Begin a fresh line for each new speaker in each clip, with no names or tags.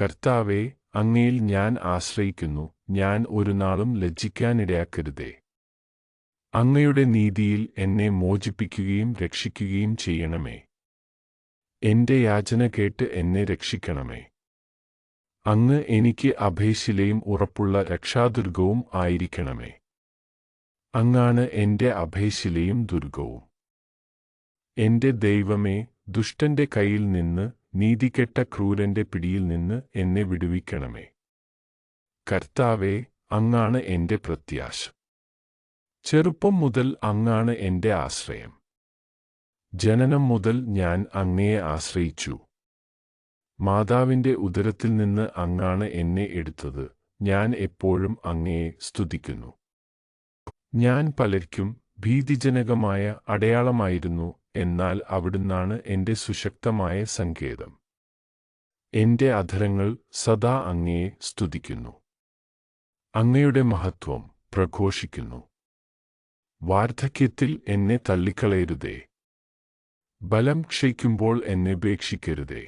കർത്താവേ അങ്ങയിൽ ഞാൻ ആശ്രയിക്കുന്നു. ഞാൻ ഒരു നാളും ലജ്ജിക്കാനിടയാക്കരുതേ. അങ്ങയുടെ നീതിയിൽ എന്നെ മോചിപ്പിക്കുകയും രക്ഷിക്കുകയും ചെയ്യണമേ. എന്റെ യാചന കേട്ട് എന്നെ രക്ഷിക്കണമേ. അങ്ങ് എനിക്ക് അഭയശിലയും ഉറപ്പുള്ള രക്ഷാദുർഗവും ആയിരിക്കണമേ. അങ്ങാണ് എന്റെ അഭയശിലയും ദുർഗവും. എന്റെ ദൈവമേ ദുഷ്ടന്റെ കയ്യിൽ നിന്ന് നീതികെട്ട ക്രൂരന്റെ പിടിയിൽ നിന്ന് എന്നെ വിടുവിക്കണമേ. കർത്താവേ അങ്ങാണ് എന്റെ പ്രത്യാശ. ചെറുപ്പം മുതൽ അങ്ങാണ് എന്റെ ആശ്രയം. ജനനം മുതൽ ഞാൻ അങ്ങയെ ആശ്രയിച്ചു. മാതാവിന്റെ ഉദരത്തിൽ നിന്ന് അങ്ങാണ് എന്നെ എടുത്തത്. ഞാൻ എപ്പോഴും അങ്ങയെ സ്തുതിക്കുന്നു. ഞാൻ പലർക്കും ഭീതിജനകമായ അടയാളമായിരുന്നു എന്നാൽ അവിടുന്നാണ് എന്റെ സുശക്തമായ സങ്കേതം. എന്റെ അധരങ്ങൾ സദാ അങ്ങയെ സ്തുതിക്കുന്നു. അങ്ങയുടെ മഹത്വം പ്രഘോഷിക്കുന്നു. വാർദ്ധക്യത്തിൽ എന്നെ തള്ളിക്കളയരുതേ. ബലം ക്ഷയിക്കുമ്പോൾ എന്നെ ഉപേക്ഷിക്കരുതേ.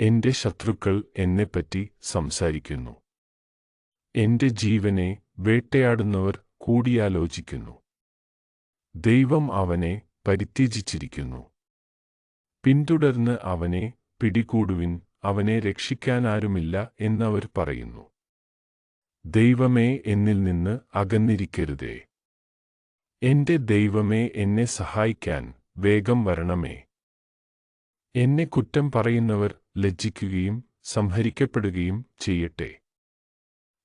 എന്റെ ശത്രുക്കൾ എന്നെപ്പറ്റി സംസാരിക്കുന്നു. എന്റെ ജീവനെ വേട്ടയാടുന്നവർ കൂടിയാലോചിക്കുന്നു. ദൈവം അവനെ പരിത്യജിച്ചിരിക്കുന്നു. പിന്തുടർന്ന് അവനെ പിടികൂടുവിൻ അവനെ രക്ഷിക്കാനാരുമില്ല എന്നവർ പറയുന്നു. ദൈവമേ എന്നിൽ നിന്ന് അകന്നിരിക്കരുതേ. എന്റെ ദൈവമേ എന്നെ സഹായിക്കാൻ വേഗം വരണമേ. എന്നെ കുറ്റം പറയുന്നവർ ലജ്ജിക്കുകയും സംഹരിക്കപ്പെടുകയും ചെയ്യട്ടെ.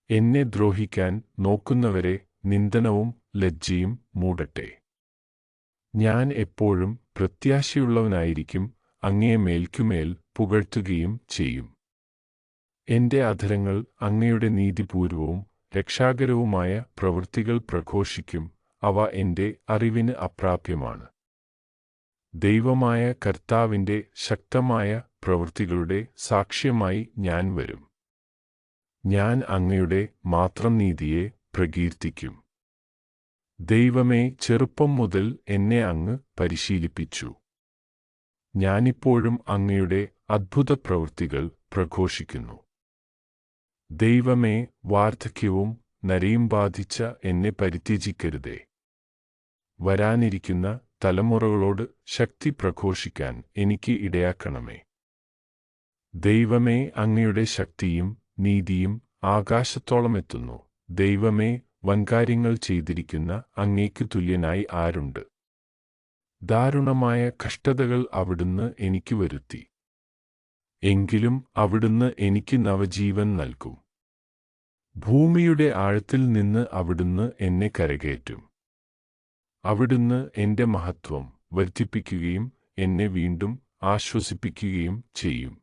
എന്നെ ദ്രോഹിക്കാൻ നോക്കുന്നവരെ നിന്ദനവും ലജ്ജയും മൂടട്ടെ. ഞാൻ എപ്പോഴും പ്രത്യാശയുള്ളവനായിരിക്കും അങ്ങയെ മേൽക്കുമേൽ പുകഴ്ത്തുകയും ചെയ്യും. എന്റെ അധരങ്ങൾ അങ്ങയുടെ നീതിപൂർവവും രക്ഷാകരവുമായ പ്രവൃത്തികൾ പ്രഘോഷിക്കും അവ എന്റെ അറിവിന് അപ്രാപ്യമാണ്. ദൈവമായ കർത്താവിന്റെ ശക്തമായ പ്രവൃത്തികളുടെ സാക്ഷ്യമായി ഞാൻ വരും. ഞാൻ അങ്ങയുടെ മാത്രം നീതിയെ പ്രകീർത്തിക്കും. ദൈവമേ ചെറുപ്പം മുതൽ എന്നെ അങ്ങ് പരിശീലിപ്പിച്ചു. ഞാനിപ്പോഴും അങ്ങയുടെ അദ്ഭുത പ്രവൃത്തികൾ പ്രഘോഷിക്കുന്നു. ദൈവമേ വാർദ്ധക്യവും നരയും ബാധിച്ച എന്നെ പരിത്യജിക്കരുതേ. വരാനിരിക്കുന്ന തലമുറകളോട് ശക്തി പ്രഘോഷിക്കാൻ എനിക്ക് ഇടയാക്കണമേ. ദൈവമേ അങ്ങയുടെ ശക്തിയും നീതിയും ആകാശത്തോളം എത്തുന്നു. ദൈവമേ വൻകാര്യങ്ങൾ ചെയ്തിരിക്കുന്ന അങ്ങേക്ക് തുല്യനായി ആരുണ്ട്? ദാരുണമായ കഷ്ടതകൾ അവിടുന്ന് എനിക്ക് വരുത്തി. എങ്കിലും അവിടുന്ന് എനിക്ക് നവജീവൻ നൽകും. ഭൂമിയുടെ ആഴത്തിൽ നിന്ന് അവിടുന്ന് എന്നെ കരകയറ്റും. അവിടുന്ന് എന്റെ മഹത്വം വർദ്ധിപ്പിക്കുകയും എന്നെ വീണ്ടും ആശ്വസിപ്പിക്കുകയും ചെയ്യും.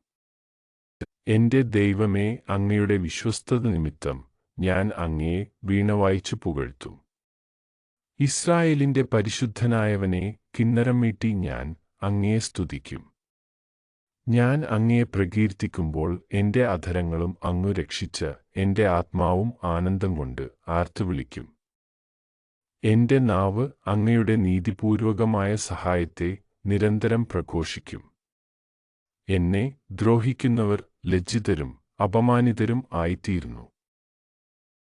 എന്റെ ദൈവമേ അങ്ങയുടെ വിശ്വസ്തത നിമിത്തം ഞാൻ അങ്ങേ വീണവായിച്ചു പുകഴ്ത്തും. ഇസ്രായേലിന്റെ പരിശുദ്ധനായവനെ കിന്നരം മീട്ടി ഞാൻ അങ്ങയെ സ്തുതിക്കും. ഞാൻ അങ്ങയെ പ്രകീർത്തിക്കുമ്പോൾ എന്റെ അധരങ്ങളും അങ്ങു രക്ഷിച്ച് എന്റെ ആത്മാവും ആനന്ദം കൊണ്ട് ആർത്തുവിളിക്കും എന്റെ നാവ് അങ്ങയുടെ നീതിപൂർവകമായ സഹായത്തെ നിരന്തരം പ്രഘോഷിക്കും. എന്നെ ദ്രോഹിക്കുന്നവർ ലജ്ജിതരും അപമാനിതരും ആയിത്തീർന്നു.